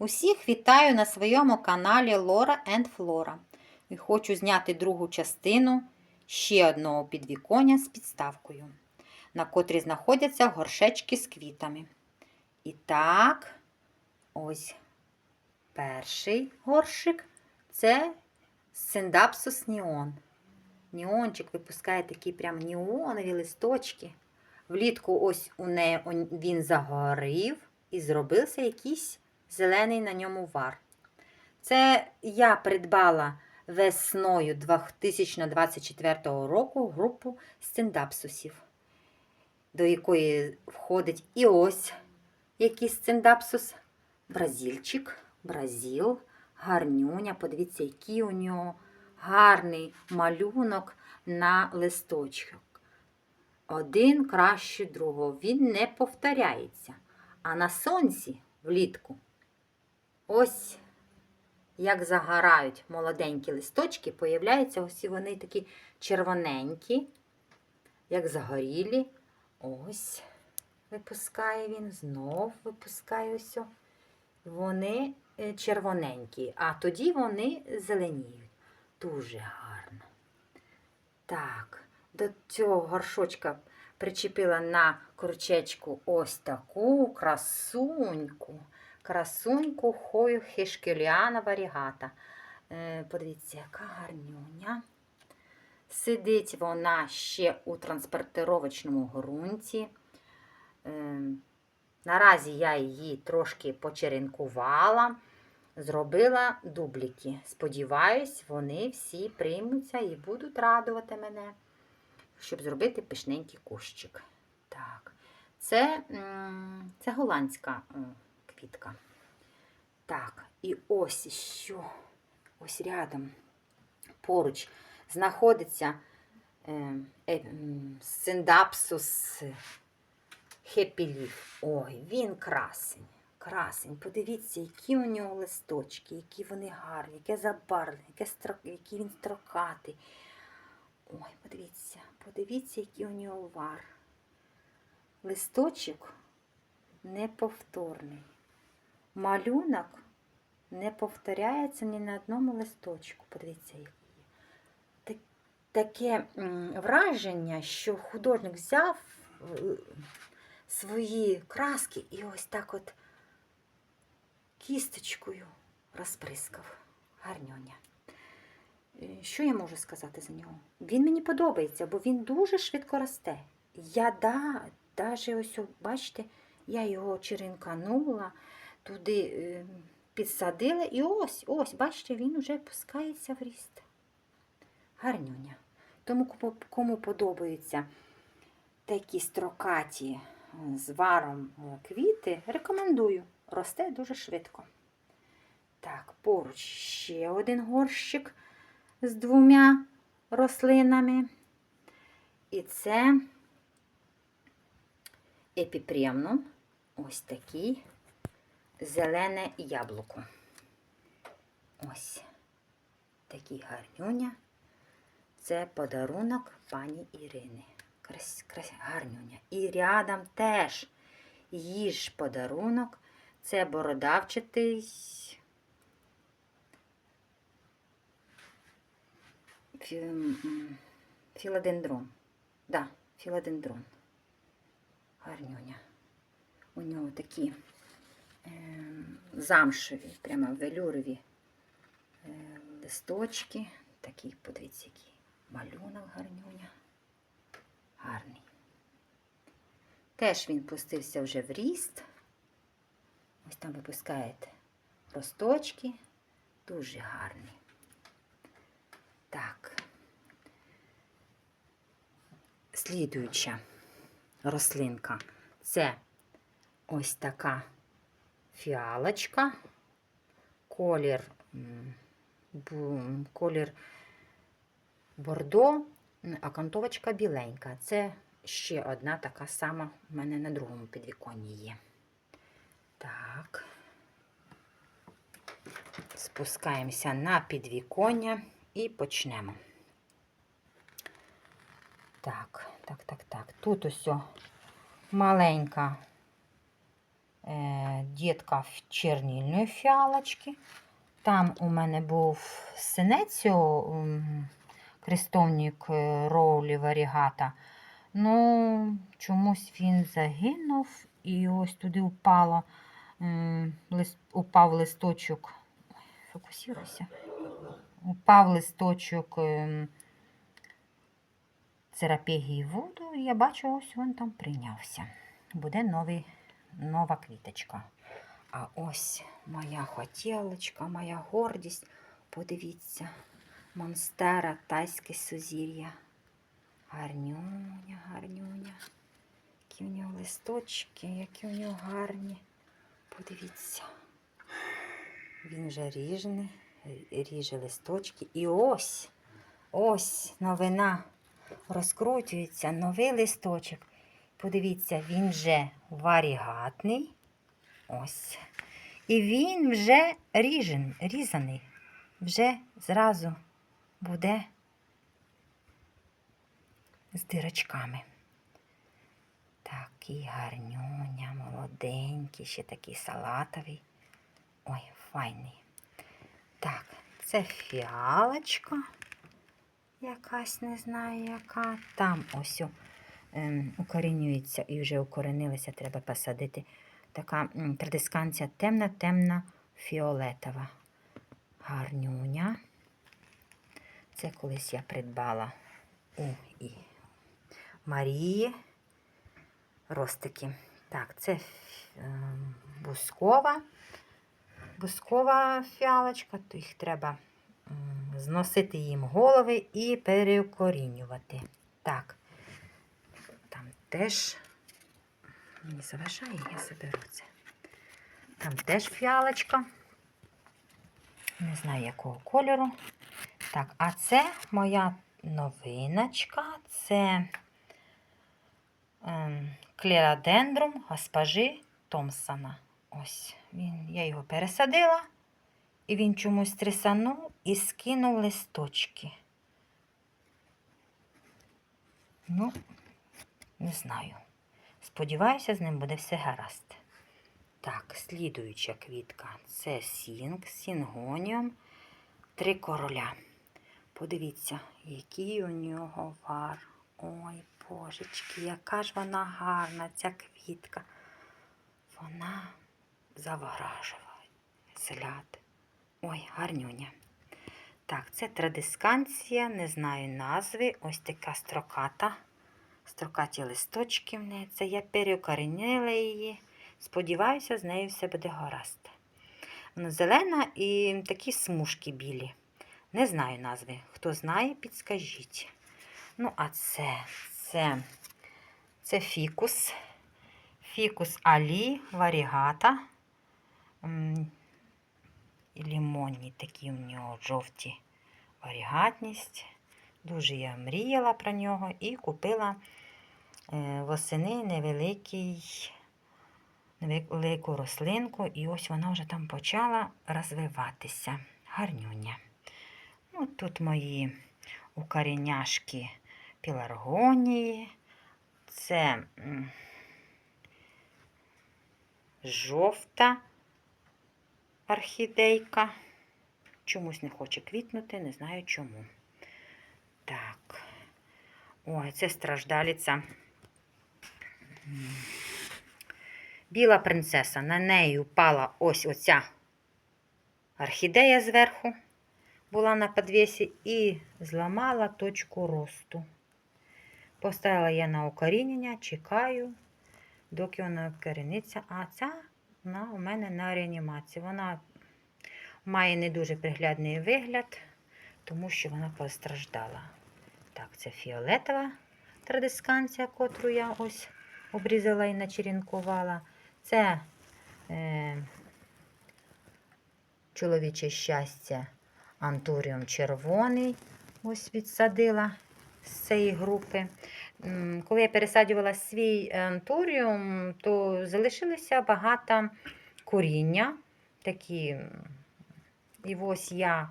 Усіх вітаю на своєму каналі Лора and Flora. І хочу зняти другу частину ще одного підвіконня з підставкою, на котрій знаходяться горшечки з квітами. І так, ось перший горшик це Синдапсус Ніон. Ніончик випускає такі прям ніонові листочки. Влітку ось у неї він загорів і зробився якийсь зелений на ньому вар. Це я придбала весною 2024 року групу стендапсусів, до якої входить і ось який стендапсус, бразильчик, бразил, гарнюня. Подивіться, який у нього гарний малюнок на листочках. Один краще другого. Він не повторяється. А на сонці влітку ось як загорають молоденькі листочки, появляються ось вони такі червоненькі, як загорілі. Ось випускає він, знов випускає ось. Вони е, червоненькі, а тоді вони зеленіють. Дуже гарно. Так, до цього горшочка причепила на крючечку ось таку красуньку. Красуньку хою хешкеліана варігата. Е, подивіться, яка гарнюня. Сидить вона ще у транспортировочному ґрунті. Е, наразі я її трошки почеренкувала, зробила дубліки. Сподіваюсь, вони всі приймуться і будуть радувати мене, щоб зробити пишненький кущик. Так, це, це голландська м, квітка. Так, і ось що, ось рядом, поруч знаходиться е, е, синдапсус хепілів. Ой, він красень. Красень. Подивіться, які у нього листочки, які вони гарні, яке забарвлення, яке який він строкатий. Ой, подивіться, подивіться, який у нього вар. Листочок неповторний. Малюнок не повторяється ні на одному листочку. Подивіться. Таке враження, що художник взяв е, свої краски і ось так от кісточкою розприскав. Гарньоня. Е, Що я можу сказати за нього? Він мені подобається, бо він дуже швидко росте. Я да, даже ось, бачите, я його черенканула, туди е, підсадила, і ось, ось, бачите, він вже пускається в ріст. Гарнюня. Тому кому- подобаються такі строкаті е, з варом е, квіти, рекомендую. Росте дуже швидко. Так, поруч ще один горщик з двома рослинами. І це епіпремнум, ось такий зелене яблуко. Ось такий гарнюня. Це подарунок пані Ірини. Крас, крас, гарнюня. І рядом теж їж подарунок. Це бородавчатий філодендрон. Да, філодендрон. Гарнюня. У нього такі замшеві, прямо велюрові е, листочки. Такий, подивіться, який малюнок гарнюня. Гарний. Теж він пустився вже в ріст. Ось там випускає росточки. Дуже гарний. Так. Слідуюча рослинка це ось така фіалочка. Колір, колір бордо, м, а кантовочка біленька. Це ще одна така сама в мене на другому підвіконні є. Так. Спускаємося на підвіконня і почнемо. Так, так, так, так. Тут ось маленька дітка в чернільної фіалочки. Там у мене був синецьо, крестовник е, Роулі Варігата. Ну, чомусь він загинув, і ось туди впало, упав листочок. Ой, Фокусируйся. Упав листочок ем, церапегії воду, і я бачу, ось він там прийнявся. Буде новий, нова квіточка. А ось моя хотілочка, моя гордість. Подивіться, монстера, тайське сузір'я. Гарнюня, гарнюня. Які у нього листочки, які у нього гарні. Подивіться. Він вже ріжне, ріже листочки. І ось, ось новина. Розкручується новий листочок. Подивіться, він вже варігатний. Ось. І він вже ріжен, різаний. Вже зразу буде з дирочками. Такий гарнюня, молоденький, ще такий салатовий. Ой, файний. Так, це фіалочка. Якась не знаю яка. Там ось укорінюється і вже укоренилася, треба посадити. Така традисканція темна, темна, фіолетова. Гарнюня. Це колись я придбала у і Марії. Ростики. Так, це ем, бускова. Бускова фіалочка, то їх треба зносити їм голови і переукорінювати. Так, теж не заважає, я заберу це. Там теж фіалочка. Не знаю, якого кольору. Так, а це моя новиночка. Це ем, клеродендрум госпожи Томпсона. Ось він, я його пересадила, і він чомусь трясанув і скинув листочки. Ну, не знаю. Сподіваюся, з ним буде все гаразд. Так, слідуюча квітка це сінг, сінгоніум, три короля. Подивіться, який у нього вар. Ой, божечки, яка ж вона гарна, ця квітка. Вона заворажує селят. Ой, гарнюня. Так, це традисканція, не знаю назви. Ось така строката. Строкаті листочки в неї. Це я переукорінила її. Сподіваюся, з нею все буде гаразд. Вона зелена і такі смужки білі. Не знаю назви. Хто знає, підскажіть. Ну, а це, це, це фікус. Фікус алі варігата. І лімонні такі у нього жовті варігатність. Дуже я мріяла про нього і купила восени невеликий, невелику рослинку, і ось вона вже там почала розвиватися. Гарнюня. Ну, тут мої укоріняшки піларгонії. Це жовта орхідейка. Чомусь не хоче квітнути, не знаю чому. Так. Ой, це страждаліця. Біла принцеса. На неї впала ось оця орхідея зверху. Була на підвесі і зламала точку росту. Поставила я на укорінення, чекаю, доки вона вкоріниться. А ця вона у мене на реанімації. Вона має не дуже приглядний вигляд, тому що вона постраждала. Так, це фіолетова традисканція, котру я ось обрізала і начерінкувала. Це е, чоловіче щастя антуріум червоний. Ось відсадила з цієї групи. Коли я пересаджувала свій антуріум, то залишилося багато коріння. Такі. І ось я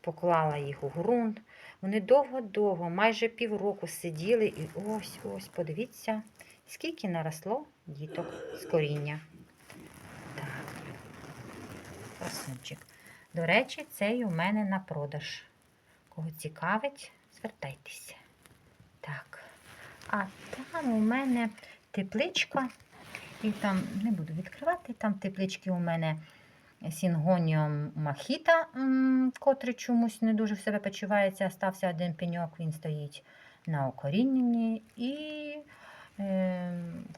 поклала їх у ґрунт. Вони довго-довго, майже півроку сиділи. І ось, ось, подивіться, скільки наросло діток з коріння. Так, красунчик. До речі, цей у мене на продаж. Кого цікавить, звертайтеся. Так. А там у мене тепличка. І там не буду відкривати. Там теплички у мене Сінгоніум Махіта, котрий чомусь не дуже в себе почувається. Стався один пеньок, він стоїть на укоріненні. І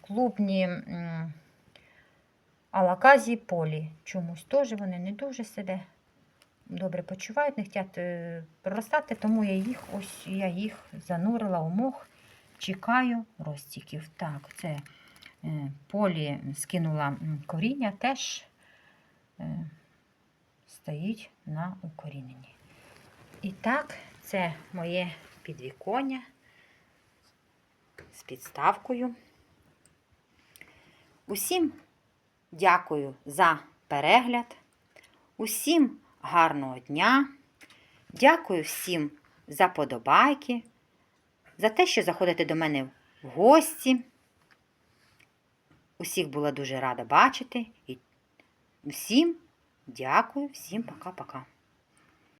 клубні Алаказі полі. Чомусь теж вони не дуже себе добре почувають, не хочуть е, проростати, тому я їх ось я їх занурила у мох, чекаю розтіків. Так, це е, полі скинула коріння, теж е, стоїть на укоріненні. І так, це моє підвіконня з підставкою. Усім дякую за перегляд. Усім гарного дня. Дякую всім за подобайки, за те, що заходите до мене в гості. Усіх була дуже рада бачити. І всім дякую, всім пока-пока.